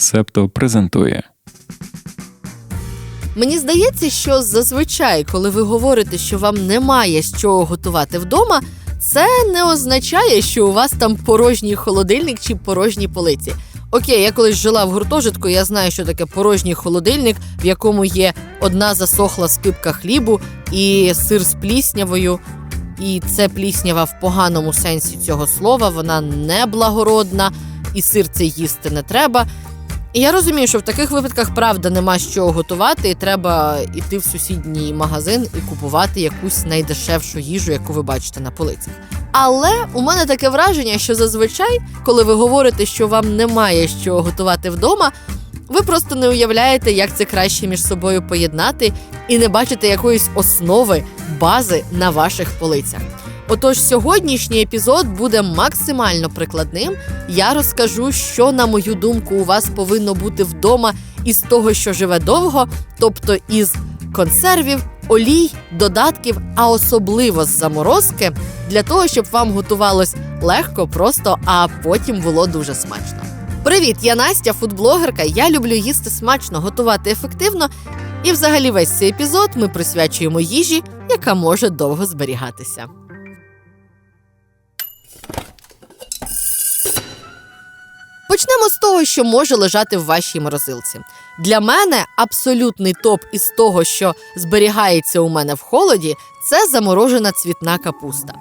Септо презентує. Мені здається, що зазвичай, коли ви говорите, що вам немає з чого готувати вдома, це не означає, що у вас там порожній холодильник чи порожні полиці. Окей, я колись жила в гуртожитку, я знаю, що таке порожній холодильник, в якому є одна засохла скипка хлібу і сир з пліснявою. І це пліснява в поганому сенсі цього слова, вона не благородна, і сир цей їсти не треба. Я розумію, що в таких випадках правда нема чого готувати, і треба йти в сусідній магазин і купувати якусь найдешевшу їжу, яку ви бачите на полицях. Але у мене таке враження, що зазвичай, коли ви говорите, що вам немає чого готувати вдома, ви просто не уявляєте, як це краще між собою поєднати, і не бачите якоїсь основи, бази на ваших полицях. Отож, сьогоднішній епізод буде максимально прикладним. Я розкажу, що, на мою думку, у вас повинно бути вдома із того, що живе довго, тобто із консервів, олій, додатків, а особливо з заморозки, для того, щоб вам готувалось легко, просто, а потім було дуже смачно. Привіт, я Настя, фудблогерка. Я люблю їсти смачно, готувати ефективно. І взагалі весь цей епізод ми присвячуємо їжі, яка може довго зберігатися. Почнемо з того, що може лежати в вашій морозилці. Для мене абсолютний топ із того, що зберігається у мене в холоді, це заморожена цвітна капуста.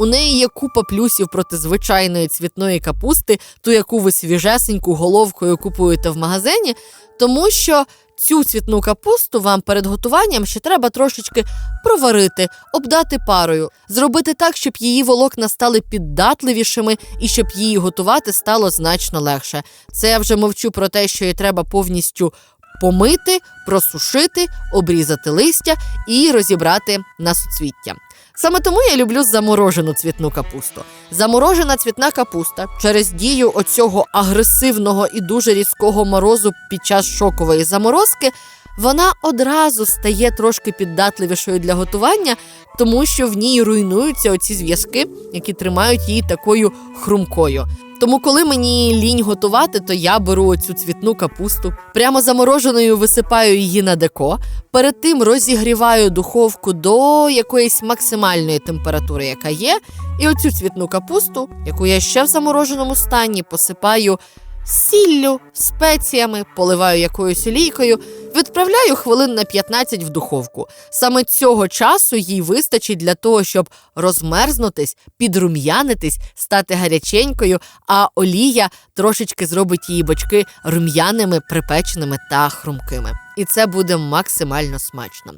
У неї є купа плюсів проти звичайної цвітної капусти, ту, яку ви свіжесеньку головкою купуєте в магазині, тому що цю цвітну капусту вам перед готуванням ще треба трошечки проварити, обдати парою, зробити так, щоб її волокна стали піддатливішими і щоб її готувати стало значно легше. Це я вже мовчу про те, що її треба повністю помити, просушити, обрізати листя і розібрати на суцвіття. Саме тому я люблю заморожену цвітну капусту. Заморожена цвітна капуста через дію оцього агресивного і дуже різкого морозу під час шокової заморозки. Вона одразу стає трошки піддатливішою для готування, тому що в ній руйнуються оці зв'язки, які тримають її такою хрумкою. Тому, коли мені лінь готувати, то я беру оцю цвітну капусту, прямо замороженою висипаю її на деко. Перед тим розігріваю духовку до якоїсь максимальної температури, яка є. І оцю цвітну капусту, яку я ще в замороженому стані, посипаю сіллю, спеціями, поливаю якоюсь олійкою, відправляю хвилин на 15 в духовку. Саме цього часу їй вистачить для того, щоб розмерзнутись, підрум'янитись, стати гаряченькою, а олія трошечки зробить її бочки рум'яними, припеченими та хрумкими. І це буде максимально смачно.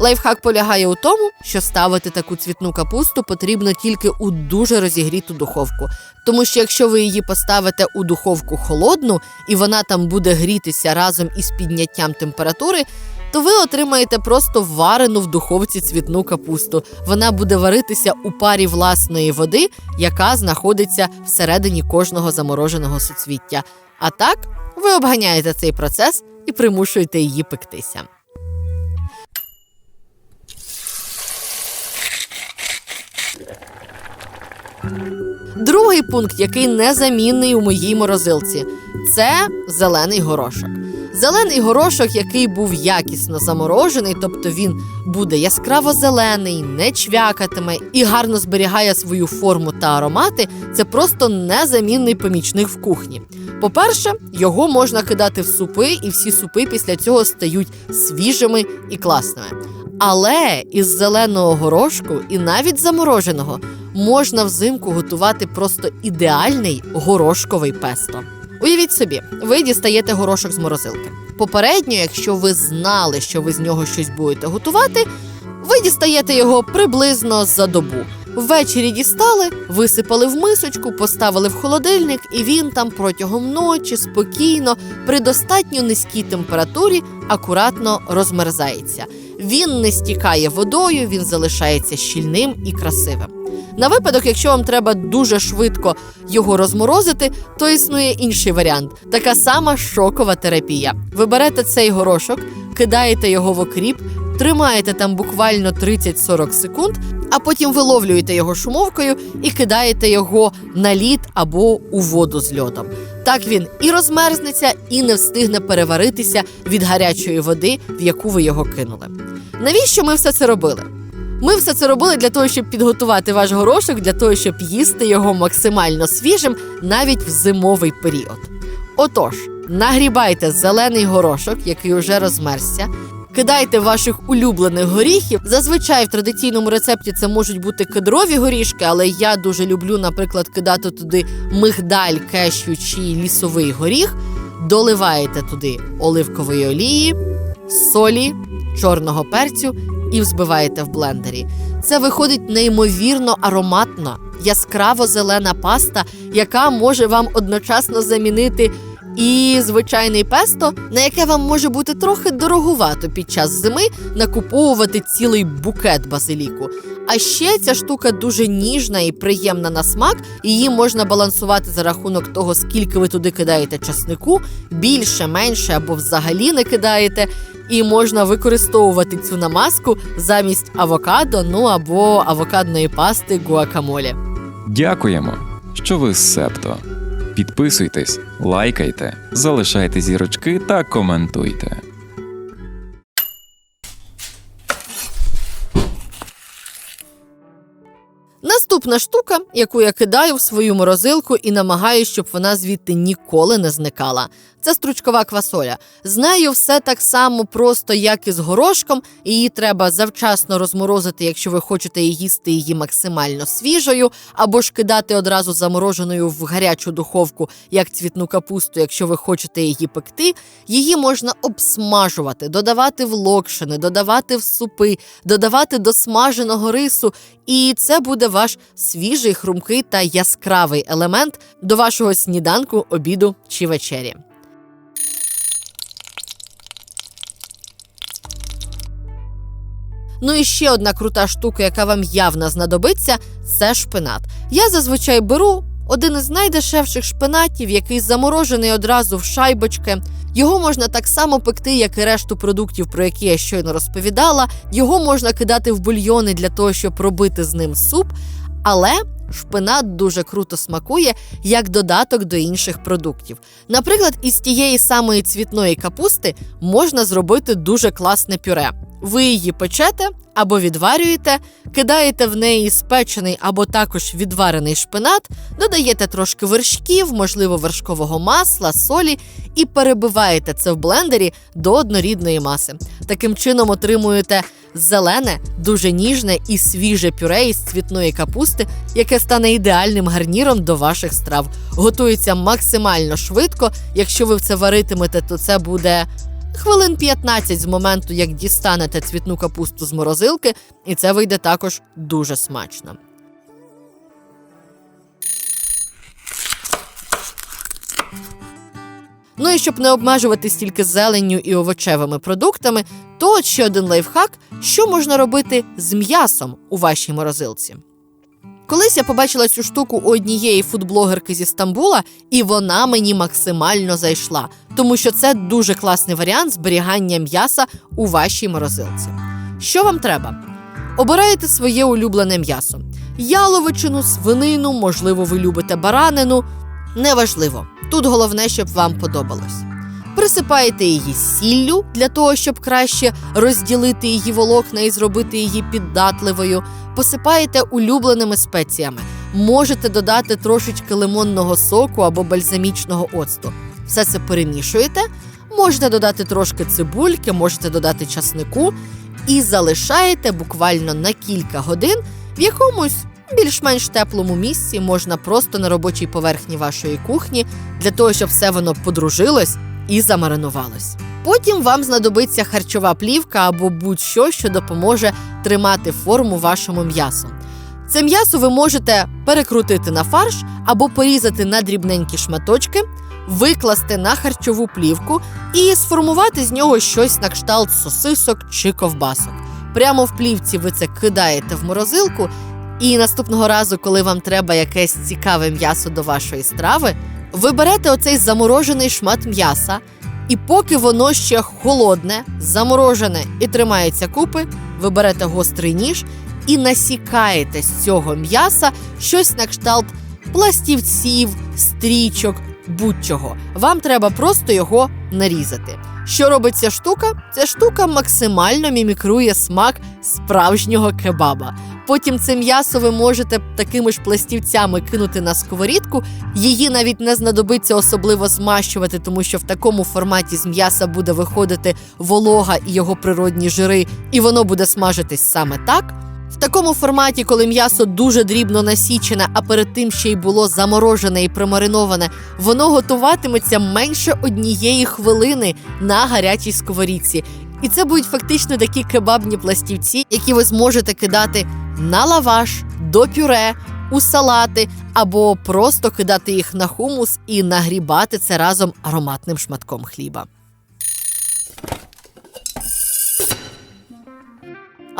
Лайфхак полягає у тому, що ставити таку цвітну капусту потрібно тільки у дуже розігріту духовку. Тому що якщо ви її поставите у духовку холодну і вона там буде грітися разом із підняттям температури, то ви отримаєте просто варену в духовці цвітну капусту. Вона буде варитися у парі власної води, яка знаходиться всередині кожного замороженого суцвіття. А так ви обганяєте цей процес і примушуєте її пектися. Другий пункт, який незамінний у моїй морозилці, це зелений горошок. Зелений горошок, який був якісно заморожений, тобто він буде яскраво зелений, не чвякатиме і гарно зберігає свою форму та аромати, це просто незамінний помічник в кухні. По-перше, його можна кидати в супи, і всі супи після цього стають свіжими і класними. Але із зеленого горошку і навіть замороженого можна взимку готувати просто ідеальний горошковий песто. Уявіть собі, ви дістаєте горошок з морозилки. Попередньо, якщо ви знали, що ви з нього щось будете готувати, ви дістаєте його приблизно за добу. Ввечері дістали, висипали в мисочку, поставили в холодильник, і він там протягом ночі спокійно, при достатньо низькій температурі, акуратно розмерзається. Він не стікає водою, він залишається щільним і красивим. На випадок, якщо вам треба дуже швидко його розморозити, то існує інший варіант така сама шокова терапія. Ви берете цей горошок, кидаєте його в окріп, тримаєте там буквально 30-40 секунд, а потім виловлюєте його шумовкою і кидаєте його на лід або у воду з льодом. Так він і розмерзнеться, і не встигне переваритися від гарячої води, в яку ви його кинули. Навіщо ми все це робили? Ми все це робили для того, щоб підготувати ваш горошок, для того, щоб їсти його максимально свіжим навіть в зимовий період. Отож, нагрібайте зелений горошок, який уже розмерзся. Кидайте ваших улюблених горіхів. Зазвичай в традиційному рецепті це можуть бути кедрові горішки, але я дуже люблю, наприклад, кидати туди мигдаль, кешю чи лісовий горіх. Доливаєте туди оливкової олії, солі, чорного перцю і взбиваєте в блендері. Це виходить неймовірно ароматна, яскраво зелена паста, яка може вам одночасно замінити і звичайний песто, на яке вам може бути трохи дорогувато під час зими накуповувати цілий букет базиліку. А ще ця штука дуже ніжна і приємна на смак. Її можна балансувати за рахунок того, скільки ви туди кидаєте часнику, більше, менше або взагалі не кидаєте. І можна використовувати цю намазку замість авокадо, ну або авокадної пасти гуакамолі. Дякуємо, що ви Септо. Підписуйтесь, лайкайте, залишайте зірочки та коментуйте. Наступна штука, яку я кидаю в свою морозилку і намагаюся, щоб вона звідти ніколи не зникала. Це стручкова квасоля. З нею все так само просто, як і з горошком. Її треба завчасно розморозити, якщо ви хочете їсти її максимально свіжою, або ж кидати одразу замороженою в гарячу духовку, як цвітну капусту, якщо ви хочете її пекти. Її можна обсмажувати, додавати в локшини, додавати в супи, додавати до смаженого рису. І це буде ваш свіжий, хрумкий та яскравий елемент до вашого сніданку, обіду чи вечері. Ну і ще одна крута штука, яка вам явно знадобиться, це шпинат. Я зазвичай беру один із найдешевших шпинатів, який заморожений одразу в шайбочки. Його можна так само пекти, як і решту продуктів, про які я щойно розповідала. Його можна кидати в бульйони для того, щоб робити з ним суп. Але шпинат дуже круто смакує як додаток до інших продуктів. Наприклад, із тієї самої цвітної капусти можна зробити дуже класне пюре. Ви її печете або відварюєте, кидаєте в неї спечений або також відварений шпинат, додаєте трошки вершків, можливо, вершкового масла, солі, і перебиваєте це в блендері до однорідної маси. Таким чином отримуєте зелене, дуже ніжне і свіже пюре із цвітної капусти, яке стане ідеальним гарніром до ваших страв. Готується максимально швидко. Якщо ви це варитимете, то це буде хвилин 15 з моменту, як дістанете цвітну капусту з морозилки, і це вийде також дуже смачно. Ну і щоб не обмежуватись тільки зеленню і овочевими продуктами, то от ще один лайфхак, що можна робити з м'ясом у вашій морозилці. Колись я побачила цю штуку у однієї фудблогерки зі Стамбула, і вона мені максимально зайшла, тому що це дуже класний варіант зберігання м'яса у вашій морозилці. Що вам треба? Обираєте своє улюблене м'ясо: яловичину, свинину, можливо, ви любите баранину. Неважливо. Тут головне, щоб вам подобалось. Присипаєте її сіллю для того, щоб краще розділити її волокна і зробити її піддатливою. Посипаєте улюбленими спеціями. Можете додати трошечки лимонного соку або бальзамічного оцту. Все це перемішуєте. Можете додати трошки цибульки, можете додати часнику і залишаєте буквально на кілька годин в якомусь більш-менш теплому місці, можна просто на робочій поверхні вашої кухні, для того, щоб все воно подружилось і замаринувалось. Потім вам знадобиться харчова плівка або будь-що, що допоможе тримати форму вашому м'ясу. Це м'ясо ви можете перекрутити на фарш або порізати на дрібненькі шматочки, викласти на харчову плівку і сформувати з нього щось на кшталт сосисок чи ковбасок. Прямо в плівці ви це кидаєте в морозилку, і наступного разу, коли вам треба якесь цікаве м'ясо до вашої страви, ви берете оцей заморожений шмат м'яса, і поки воно ще холодне, заморожене і тримається купи, ви берете гострий ніж і насікаєте з цього м'яса щось на кшталт пластівців, стрічок, будь-чого. Вам треба просто його нарізати. Що робить ця штука? Ця штука максимально мімікрує смак справжнього кебаба. Потім це м'ясо ви можете такими ж пластівцями кинути на сковорідку. Її навіть не знадобиться особливо змащувати, тому що в такому форматі з м'яса буде виходити волога і його природні жири, і воно буде смажитись саме так. В такому форматі, коли м'ясо дуже дрібно насічене, а перед тим ще й було заморожене і примариноване, воно готуватиметься менше однієї хвилини на гарячій сковорідці. І це будуть фактично такі кебабні пластівці, які ви зможете кидати на лаваш, до пюре, у салати або просто кидати їх на хумус і нагрібати це разом ароматним шматком хліба.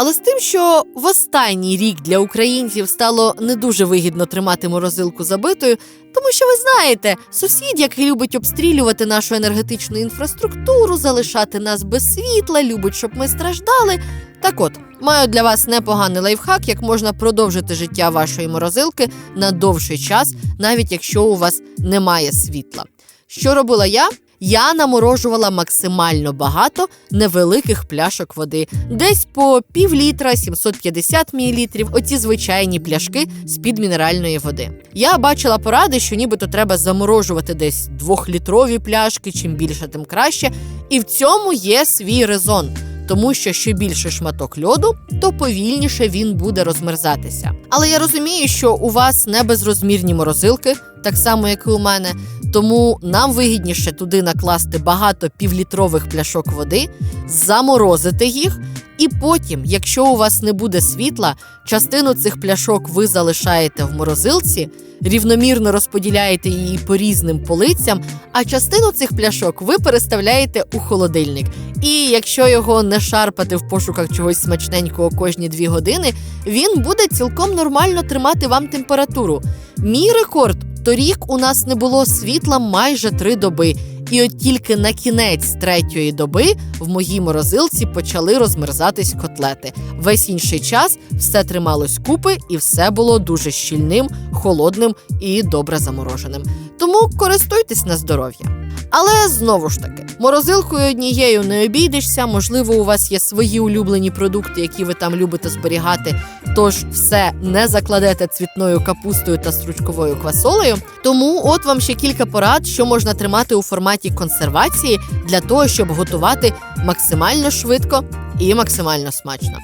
Але з тим, що в останній рік для українців стало не дуже вигідно тримати морозилку забитою, тому що ви знаєте, сусід, який любить обстрілювати нашу енергетичну інфраструктуру, залишати нас без світла, любить, щоб ми страждали. Так от, маю для вас непоганий лайфхак, як можна продовжити життя вашої морозилки на довший час, навіть якщо у вас немає світла. Що робила я? Я наморожувала максимально багато невеликих пляшок води, десь по пів літра, 750 мл, оці звичайні пляшки з під мінеральної води. Я бачила поради, що нібито треба заморожувати десь двохлітрові пляшки, чим більше, тим краще. І в цьому є свій резон. Тому що що більше шматок льоду, то повільніше він буде розмерзатися. Але я розумію, що у вас не безрозмірні морозилки, так само як і у мене. Тому нам вигідніше туди накласти багато півлітрових пляшок води, заморозити їх, і потім, якщо у вас не буде світла, частину цих пляшок ви залишаєте в морозилці, рівномірно розподіляєте її по різним полицям, а частину цих пляшок ви переставляєте у холодильник. І якщо його не шарпати в пошуках чогось смачненького кожні дві години, він буде цілком нормально тримати вам температуру. Мій рекорд торік у нас не було світла майже три доби. І от тільки на кінець третьої доби в моїй морозилці почали розмерзатись котлети. Весь інший час все трималось купи і все було дуже щільним, холодним і добре замороженим. Тому користуйтесь на здоров'я. Але знову ж таки, морозилкою однією не обійдешся. Можливо, у вас є свої улюблені продукти, які ви там любите зберігати. Тож все не закладете цвітною капустою та стручковою квасолею. Тому от вам ще кілька порад, що можна тримати у форматі консервації для того, щоб готувати максимально швидко і максимально смачно.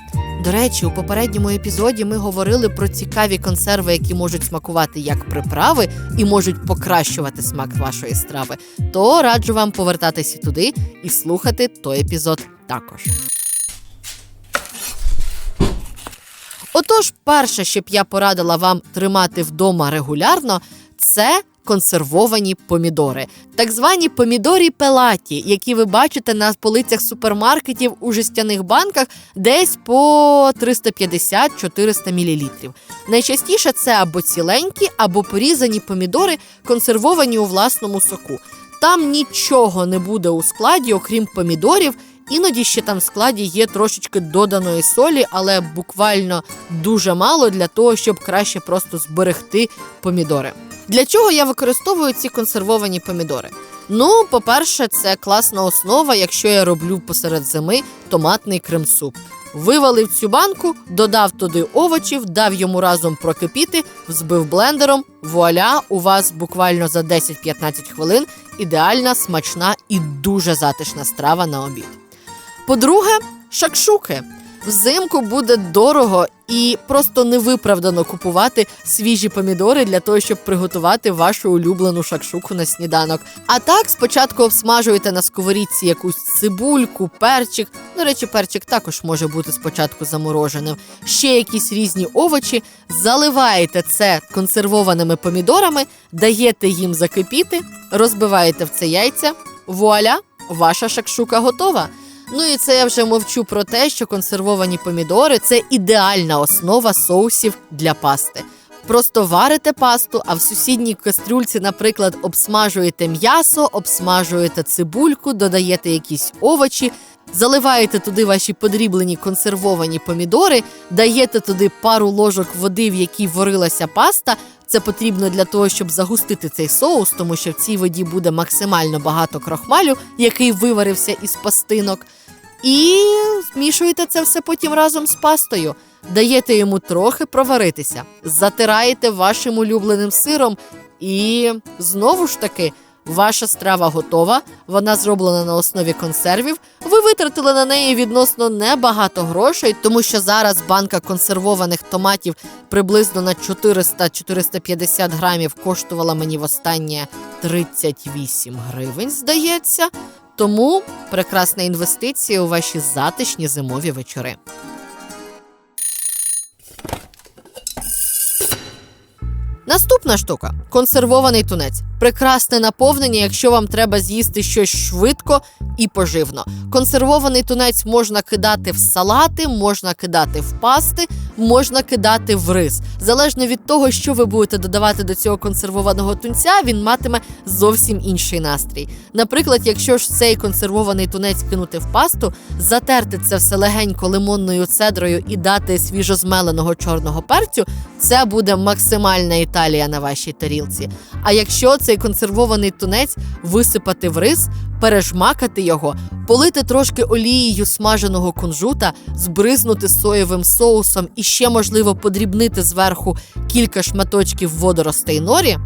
До речі, у попередньому епізоді ми говорили про цікаві консерви, які можуть смакувати як приправи і можуть покращувати смак вашої страви. То раджу вам повертатися туди і слухати той епізод також. Отож, перше, що б я порадила вам тримати вдома регулярно, це консервовані помідори, так звані помідорі пелаті, які ви бачите на полицях супермаркетів у жестяних банках десь по 350-400 мл. Найчастіше це або ціленькі, або порізані помідори, консервовані у власному соку. Там нічого не буде у складі, окрім помідорів. Іноді ще там в складі є трошечки доданої солі, але буквально дуже мало для того, щоб краще просто зберегти помідори. Для чого я використовую ці консервовані помідори? Ну, по-перше, це класна основа, якщо я роблю посеред зими томатний крем-суп. Вивалив цю банку, додав туди овочів, дав йому разом прокипіти, взбив блендером. Вуаля, у вас буквально за 10-15 хвилин ідеальна, смачна і дуже затишна страва на обід. По-друге, шакшуки. Взимку буде дорого і просто невиправдано купувати свіжі помідори для того, щоб приготувати вашу улюблену шакшуку на сніданок. А так, спочатку обсмажуєте на сковорідці якусь цибульку, перчик. До речі, перчик також може бути спочатку замороженим. Ще якісь різні овочі. Заливаєте це консервованими помідорами, даєте їм закипіти, розбиваєте в це яйця. Вуаля, ваша шакшука готова. Ну і це я вже мовчу про те, що консервовані помідори це ідеальна основа соусів для пасти. Просто варите пасту, а в сусідній кастрюльці, наприклад, обсмажуєте м'ясо, обсмажуєте цибульку, додаєте якісь овочі. Заливаєте туди ваші подріблені консервовані помідори, даєте туди пару ложок води, в якій варилася паста. Це потрібно для того, щоб загустити цей соус, тому що в цій воді буде максимально багато крохмалю, який виварився із пастинок. І змішуєте це все потім разом з пастою. Даєте йому трохи проваритися, затираєте вашим улюбленим сиром, і знову ж таки. Ваша страва готова, вона зроблена на основі консервів. Ви витратили на неї відносно небагато грошей, тому що зараз банка консервованих томатів приблизно на 400-450 грамів коштувала мені востаннє 38 гривень, здається. Тому прекрасна інвестиція у ваші затишні зимові вечори. Наступна штука консервований тунець. Прекрасне наповнення, якщо вам треба з'їсти щось швидко і поживно. Консервований тунець можна кидати в салати, можна кидати в пасти, можна кидати в рис. Залежно від того, що ви будете додавати до цього консервованого тунця, він матиме зовсім інший настрій. Наприклад, якщо ж цей консервований тунець кинути в пасту, затерти це все легенько лимонною цедрою і дати свіжозмеленого чорного перцю, це буде максимальна Італія на вашій тарілці. А якщо цей консервований тунець висипати в рис, пережмакати його, полити трошки олією смаженого кунжута, збризнути соєвим соусом і ще можливо подрібнити зверху кілька шматочків водоростей норі.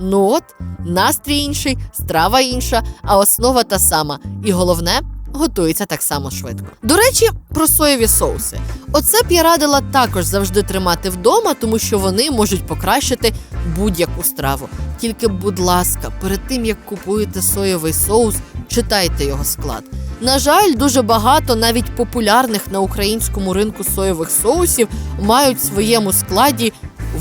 Ну от, настрій інший, страва інша, а основа та сама. І головне, готується так само швидко. До речі, про соєві соуси. Оце б я радила також завжди тримати вдома, тому що вони можуть покращити будь-яку страву. Тільки, будь ласка, перед тим як купуєте соєвий соус, читайте його склад. На жаль, дуже багато навіть популярних на українському ринку соєвих соусів мають в своєму складі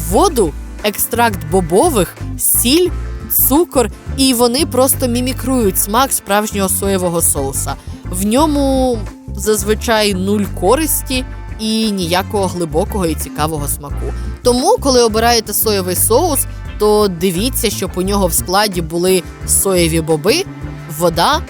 воду, екстракт бобових, сіль, цукор, і вони просто мімікрують смак справжнього соєвого соуса. В ньому зазвичай нуль користі і ніякого глибокого і цікавого смаку. Тому, коли обираєте соєвий соус, то дивіться, щоб у нього в складі були соєві боби, вода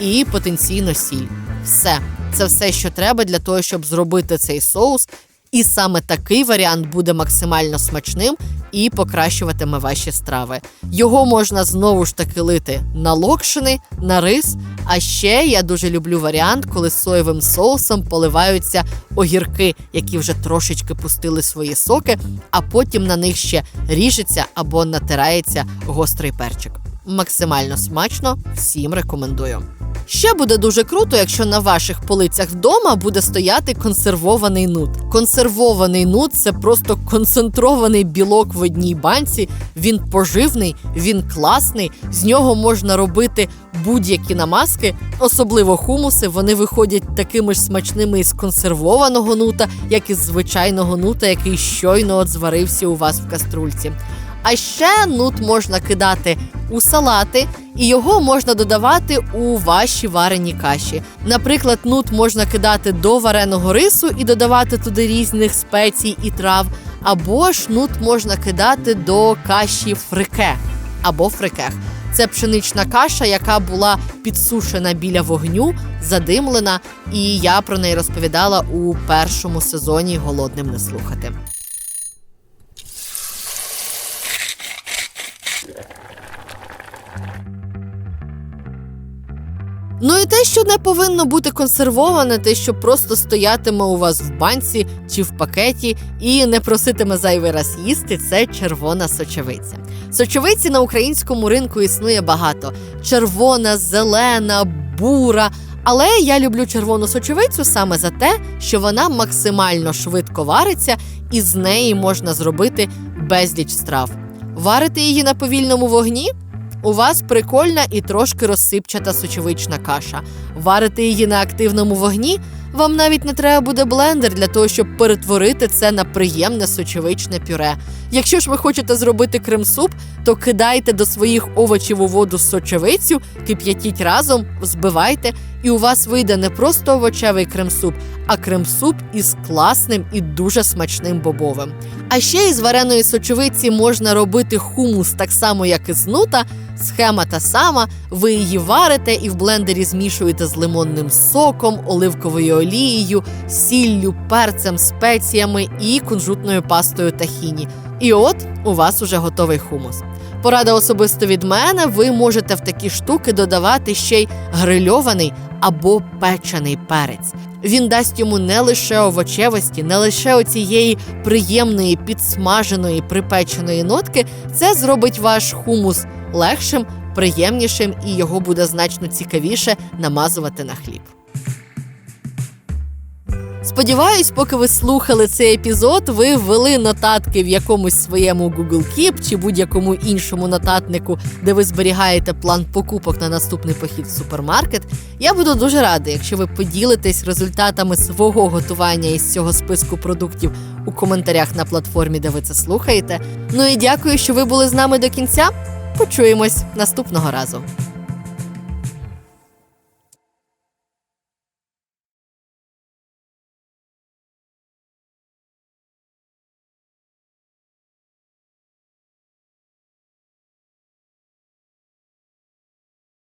і потенційно сіль. Все, це все, що треба для того, щоб зробити цей соус. І саме такий варіант буде максимально смачним і покращуватиме ваші страви. Його можна знову ж таки лити на локшини, на рис. А ще я дуже люблю варіант, коли соєвим соусом поливаються огірки, які вже трошечки пустили свої соки, а потім на них ще ріжеться або натирається гострий перчик. Максимально смачно, всім рекомендую. Ще буде дуже круто, якщо на ваших полицях вдома буде стояти консервований нут. Консервований нут це просто концентрований білок в одній банці. Він поживний, він класний. З нього можна робити будь-які намазки, особливо хумуси. Вони виходять такими ж смачними із консервованого нута, як і з звичайного нута, який щойно от зварився у вас в каструльці. А ще нут можна кидати у салати, і його можна додавати у ваші варені каші. Наприклад, нут можна кидати до вареного рису і додавати туди різних спецій і трав, або ж нут можна кидати до каші фрике або фрикех. Це пшенична каша, яка була підсушена біля вогню, задимлена, і я про неї розповідала у першому сезоні Голодним не слухати. Ну і те, що не повинно бути консервоване, те, що просто стоятиме у вас в банці чи в пакеті і не проситиме зайвий раз їсти, це червона сочевиця. Сочевиці на українському ринку існує багато: червона, зелена, бура. Але я люблю червону сочевицю саме за те, що вона максимально швидко вариться, і з неї можна зробити безліч страв. Варити її на повільному вогні у вас прикольна і трошки розсипчата сочевична каша. Варити її на активному вогні. Вам навіть не треба буде блендер для того, щоб перетворити це на приємне сочевичне пюре. Якщо ж ви хочете зробити крем-суп, то кидайте до своїх овочів у воду сочевицю, кип'ятіть разом, збивайте і у вас вийде не просто овочевий крем-суп, а крем-суп із класним і дуже смачним бобовим. А ще із вареної сочовиці можна робити хумус так само, як і з нута. Схема та сама. Ви її варите і в блендері змішуєте з лимонним соком, оливковою олією, сіллю, перцем, спеціями і кунжутною пастою тахіні. І от у вас уже готовий хумус. Порада особисто від мене: ви можете в такі штуки додавати ще й грильований або печений перець. Він дасть йому не лише овочевості, не лише оцієї приємної підсмаженої припеченої нотки. Це зробить ваш хумус легшим, приємнішим і його буде значно цікавіше намазувати на хліб. Сподіваюсь, поки ви слухали цей епізод, ви ввели нотатки в якомусь своєму Google Keep чи будь-якому іншому нотатнику, де ви зберігаєте план покупок на наступний похід в супермаркет. Я буду дуже рада, якщо ви поділитесь результатами свого готування із цього списку продуктів у коментарях на платформі, де ви це слухаєте. Ну і дякую, що ви були з нами до кінця. Почуємось наступного разу.